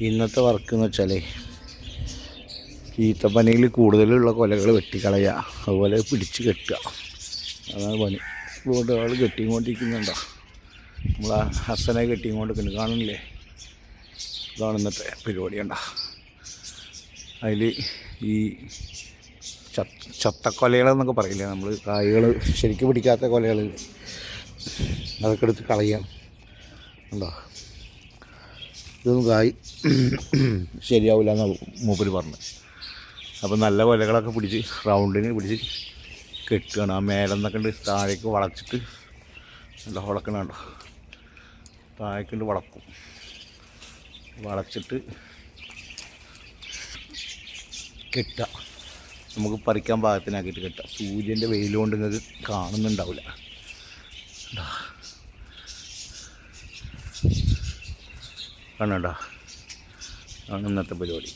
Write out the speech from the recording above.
ഇന്നത്തെ വർക്ക് എന്ന് വെച്ചാൽ ഈത്തപ്പനയിൽ കൂടുതലുള്ള കൊലകൾ വെട്ടിക്കളയുക അതുപോലെ പിടിച്ച് കെട്ടുക. അതാണ് പണി. ഇവിടെ ആൾ കെട്ടിക്കൊണ്ടിരിക്കുന്നുണ്ടോ. നമ്മളെ ഹസനെ കെട്ടിക്കൊണ്ടിരിക്കുന്നു. കാണുന്നില്ലേ? ഇതാണ് ഇന്നത്തെ പരിപാടി ഉണ്ട അതിൽ ഈ ചത്ത ചത്തക്കൊലകളെന്നൊക്കെ പറയില്ലേ? നമ്മൾ കായ്കൾ ശരിക്കും പിടിക്കാത്ത കൊലകൾ അതൊക്കെ എടുത്ത് കളയാം. ഉണ്ടോ ഇതൊന്നും കായ് ശരിയാവില്ല എന്നാണ് മൂപ്പര് പറഞ്ഞു. അപ്പോൾ നല്ല കൊലകളൊക്കെ പിടിച്ച് റൗണ്ടിന് പിടിച്ച് കെട്ടുകയാണ്. ആ മേലെന്നൊക്കെ ഉണ്ട് താഴേക്ക് വളച്ചിട്ട് നല്ല വളക്കണുണ്ടോ താഴേക്കുണ്ട് വളക്കും. വളച്ചിട്ട് കെട്ടുക നമുക്ക് പറിക്കാൻ പാകത്തിനാക്കിയിട്ട് കെട്ടുക സൂര്യന്റെ വെയിൽ കൊണ്ട് നിങ്ങൾക്ക് കാണുന്നുണ്ടാവില്ല കാണണ്ട. ആണ് ഇന്നത്തെ പരിപാടി.